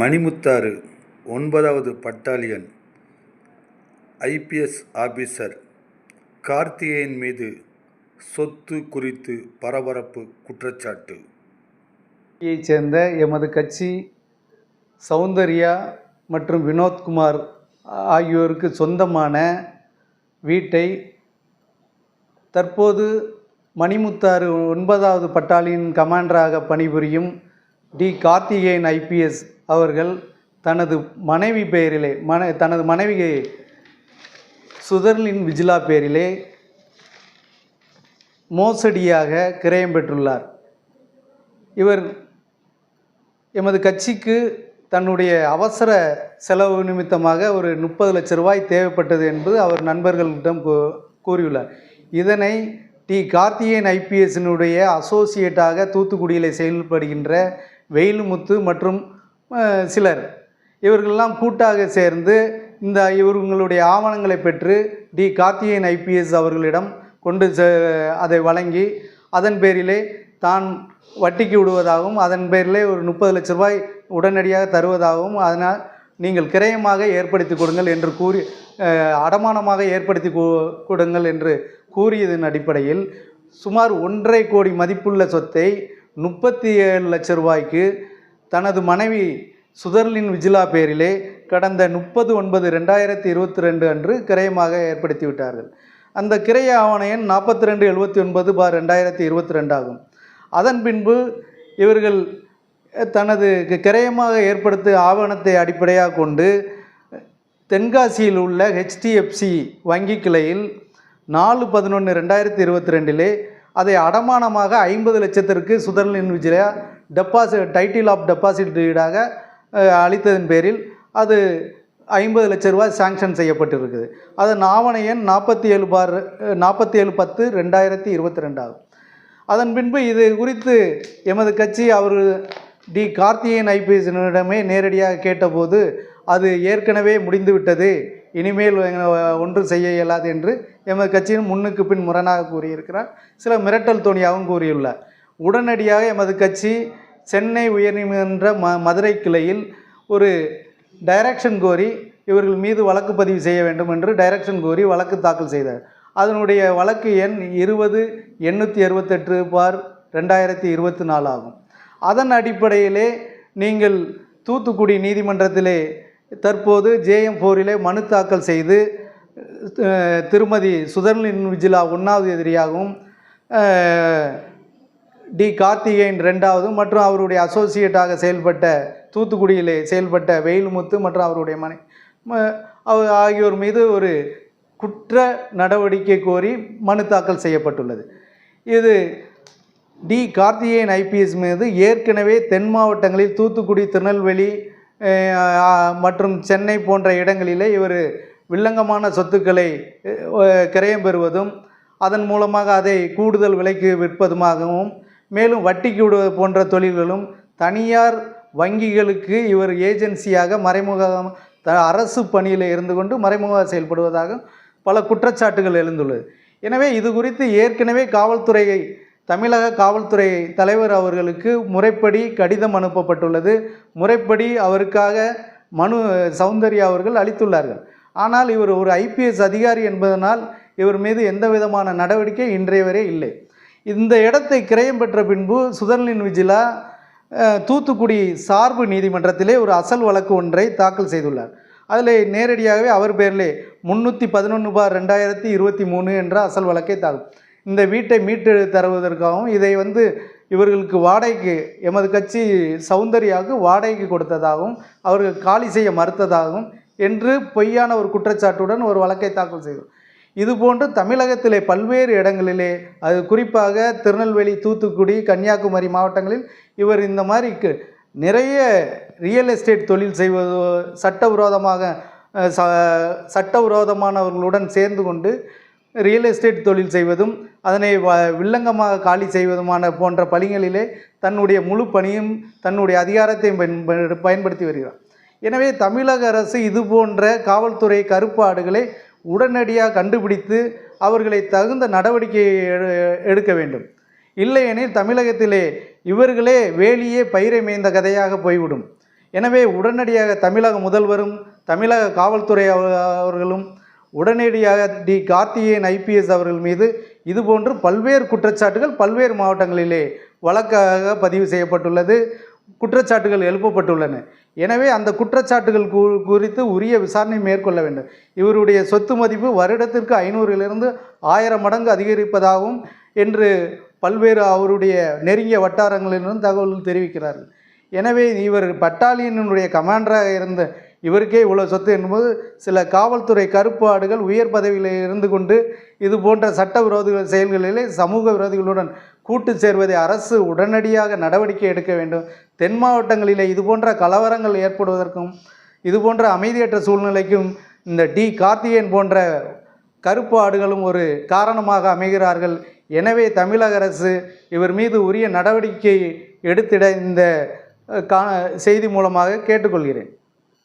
மணிமுத்தாறு ஒன்பதாவது battalion IPS officer Karthikeyan மீது சொத்து குறித்து பரபரப்பு குற்றச்சாட்டு. யைச் சேர்ந்த எமது கட்சி சௌந்தர்யா மற்றும் வினோத்குமார் ஆகியோருக்கு சொந்தமான வீட்டை தற்போது மணிமுத்தாறு ஒன்பதாவது பட்டாலியன் கமாண்டராக பணிபுரியும் டி கார்த்திகேயன் ஐபிஎஸ் அவர்கள் தனது மனைவி பெயரிலே மன தனது மனைவி சுதர்லின் விஜிலா பெயரிலே மோசடியாக கிரயம் பெற்றுள்ளார். இவர் எமது கட்சிக்கு தன்னுடைய அவசர செலவு நிமித்தமாக ஒரு முப்பது லட்ச ரூபாய் தேவைப்பட்டது என்பது அவர் நண்பர்களிடம் கூறியுள்ளார். இதனை டி. கார்த்திகேயன் ஐபிஎஸ்னுடைய அசோசியேட்டாக தூத்துக்குடியில் செயல்படுகின்ற வெயிலுமுத்து மற்றும் சிலர். இவர்களெல்லாம் கூட்டாக சேர்ந்து இந்த இவர்களுடைய ஆவணங்களை பெற்று டி கார்த்திகேயன் ஐபிஎஸ் அவர்களிடம் கொண்டு அதை வழங்கி அதன் பேரிலே தான் வட்டிக்கு விடுவதாகவும் அதன் பேரிலே ஒரு முப்பது லட்ச ரூபாய் உடனடியாக தருவதாகவும் அதனால் நீங்கள் கிரயமாக ஏற்படுத்தி கொடுங்கள் என்று கூறி அடமானமாக ஏற்படுத்தி கொ- கொடுங்கள் என்று கூறியதன் அடிப்படையில் சுமார் ஒன்றரை கோடி மதிப்புள்ள சொத்தை முப்பத்தி ஏழு லட்ச ரூபாய்க்கு தனது மனைவி சுதர்லின் விஜிலா பேரிலே கடந்த முப்பது ஒன்பது ரெண்டாயிரத்தி இருபத்தி ரெண்டு அன்று கிரயமாக ஏற்படுத்தி விட்டார்கள். அந்த கிரைய ஆவண எண் நாற்பத்தி ரெண்டு எழுபத்தி ஒன்பது பார் ரெண்டாயிரத்தி இருபத்தி ரெண்டு ஆகும். அதன் பின்பு இவர்கள் தனது கிரயமாக ஏற்படுத்திய ஆவணத்தை அடிப்படையாக கொண்டு தென்காசியில் உள்ள ஹெச்டிஎஃப்சி வங்கி கிளையில் நாலு பதினொன்று ரெண்டாயிரத்தி இருபத்தி ரெண்டிலே அதை அடமானமாக ஐம்பது லட்சத்திற்கு சுதர்லின் Vijaya deposit title of deposit ஈடாக அளித்ததன் பேரில் அது ஐம்பது லட்ச ரூபாய் சாங்ஷன் செய்யப்பட்டிருக்குது. அதன் ஆவண எண் நாற்பத்தி ஏழு பார் நாற்பத்தி ஏழு பத்து ரெண்டாயிரத்தி இருபத்தி ரெண்டாகும் அதன் பின்பு இது குறித்து எமது கட்சி அவர் டி கார்த்திகேயன் ஐபிஎஸ்னிடமே நேரடியாக கேட்டபோது அது ஏற்கனவே முடிந்துவிட்டது இனிமேல் ஒன்று ஒன்றும் செய்ய இயலாது என்று எமது கட்சியின் முன்னுக்கு பின் முரணாக கூறியிருக்கிறார். சில மிரட்டல் தோணியாகவும் கூறியுள்ளார். உடனடியாக எமது கட்சி சென்னை உயர்நீதிமன்ற ம மதுரை கிளையில் ஒரு டைரக்ஷன் கோரி இவர்கள் மீது வழக்கு பதிவு செய்ய வேண்டும் என்று டைரக்ஷன் கோரி வழக்கு தாக்கல் செய்தார். அதனுடைய வழக்கு எண் இருபது எண்ணூற்றி அறுபத்தெட்டு பார் ரெண்டாயிரத்தி இருபத்தி நாலு ஆகும். அதன் அடிப்படையிலே நீங்கள் தூத்துக்குடி நீதிமன்றத்திலே தற்போது ஜேஎம் ஃபோரிலே மனு தாக்கல் செய்து திருமதி சுதர்லின் விஜிலா ஒன்றாவது எதிரியாகவும் டி கார்த்திகேயன் ரெண்டாவது மற்றும் அவருடைய அசோசியேட்டாக செயல்பட்ட தூத்துக்குடியிலே செயல்பட்ட வெயில்முத்து மற்றும் அவருடைய மனை ம- அவ- ஆகியோர் மீது ஒரு குற்ற நடவடிக்கை கோரி மனு தாக்கல் செய்யப்பட்டுள்ளது. இது டி கார்த்திகேயன் ஐபிஎஸ் மீது ஏற்கனவே தென் மாவட்டங்களில் தூத்துக்குடி திருநெல்வேலி மற்றும் சென்னை போன்ற இடங்களிலே இவர் வில்லங்கமான சொத்துக்களை கிரயம் பெறுவதும் அதன் மூலமாக அதை கூடுதல் விலைக்கு விற்பதுமாகவும் மேலும் வட்டிக்கு விடுவது போன்ற தொழில்களும் தனியார் வங்கிகளுக்கு இவர் ஏஜென்சியாக மறைமுக த- அரசு பணியில் இருந்து கொண்டு மறைமுகமாக செயல்படுவதாக பல குற்றச்சாட்டுகள் எழுந்துள்ளது. எனவே இது குறித்து ஏற்கனவே காவல்துறையை தமிழக காவல்துறை தலைவர் அவர்களுக்கு முறைப்படி கடிதம் அனுப்பப்பட்டுள்ளது. முறைப்படி அவருக்காக மனு சௌந்தர்யா அவர்கள் அளித்துள்ளார்கள். ஆனால் இவர் ஒரு ஐபிஎஸ் அதிகாரி என்பதனால் இவர் மீது எந்த விதமான நடவடிக்கை இன்றைய வரை இல்லை. இந்த இடத்தை கிரயம் பெற்ற பின்பு சுதர்லின் விஜிலா தூத்துக்குடி சார்பு நீதிமன்றத்திலே ஒரு அசல் வழக்கு ஒன்றை தாக்கல் செய்துள்ளார். அதில் நேரடியாகவே அவர் பேரிலே முந்நூற்றி பதினொன்று பார் ரெண்டாயிரத்தி இருபத்தி மூணு என்ற அசல் வழக்கை தாக்கும் இந்த வீட்டை மீட்டு தருவதற்காகவும் இதை வந்து இவர்களுக்கு வாடகைக்கு எமது கட்சி சௌந்தர்யாவுக்கு வாடகைக்கு கொடுத்ததாகவும் அவர்கள் காலி செய்ய மறுத்ததாகவும் என்று பொய்யான ஒரு குற்றச்சாட்டுடன் ஒரு வழக்கை தாக்கல் செய்தோம். இதுபோன்று தமிழகத்திலே பல்வேறு இடங்களிலே அது குறிப்பாக திருநெல்வேலி தூத்துக்குடி கன்னியாகுமரி மாவட்டங்களில் இவர் இந்த மாதிரி நிறைய ரியல் எஸ்டேட் தொழில் செய்வது சட்டவிரோதமாக ச சட்டவிரோதமானவர்களுடன் சேர்ந்து கொண்டு ரியல் எஸ்டேட் தொழில் செய்வதும் அதனை வ- வில்லங்கமாக காலி செய்வதுமான போன்ற பணிகளிலே தன்னுடைய முழு பணியும் தன்னுடைய அதிகாரத்தையும் பயன்ப- பயன்படுத்தி வருகிறார். எனவே தமிழக அரசு இது போன்ற காவல்துறை கருப்பாடுகளை உடனடியாக கண்டுபிடித்து அவர்களை தகுந்த நடவடிக்கை எடு- எடுக்க வேண்டும். இல்லையெனில் தமிழகத்திலே இவர்களே வேலியே பயிரை மேய்ந்த கதையாக போய்விடும். எனவே உடனடியாக தமிழக முதல்வரும் தமிழக காவல்துறை அவர்களும் உடனடியாக டி கார்த்திகேயன் ஐபிஎஸ் அவர்கள் மீது இதுபோன்று பல்வேறு குற்றச்சாட்டுகள் பல்வேறு மாவட்டங்களிலே வழக்காக பதிவு செய்யப்பட்டுள்ளது. குற்றச்சாட்டுகள் எழுப்பப்பட்டுள்ளன. எனவே அந்த குற்றச்சாட்டுகள் கு- குறித்து உரிய விசாரணை மேற்கொள்ள வேண்டும். இவருடைய சொத்து மதிப்பு வருடத்திற்கு ஐநூறிலிருந்து ஆயிரம் மடங்கு அதிகரிப்பதாகவும் என்று பல்வேறு அவருடைய நெருங்கிய வட்டாரங்களிலிருந்து தகவல் தெரிவிக்கிறார்கள். எனவே இவர் பட்டாலியனுடைய கமாண்டராக இருந்த இவருக்கே இவ்வளோ சொத்து என்பது சில காவல்துறை கருப்பாடுகள் உயர் பதவியில் இருந்து கொண்டு இது போன்ற சட்ட விரோதிகள் செயல்களிலே சமூக விரோதிகளுடன் கூட்டு சேர்வதை அரசு உடனடியாக நடவடிக்கை எடுக்க வேண்டும். தென் மாவட்டங்களிலே இதுபோன்ற கலவரங்கள் ஏற்படுவதற்கும் இதுபோன்ற அமைதியற்ற சூழ்நிலைக்கும் இந்த டி. கார்த்திகேயன் போன்ற கருப்பு ஆடுகளும் ஒரு காரணமாக அமைகிறார்கள். எனவே தமிழக அரசு இவர் மீது உரிய நடவடிக்கை எடுத்திட இந்த கா செய்தி மூலமாக கேட்டுக்கொள்கிறேன்.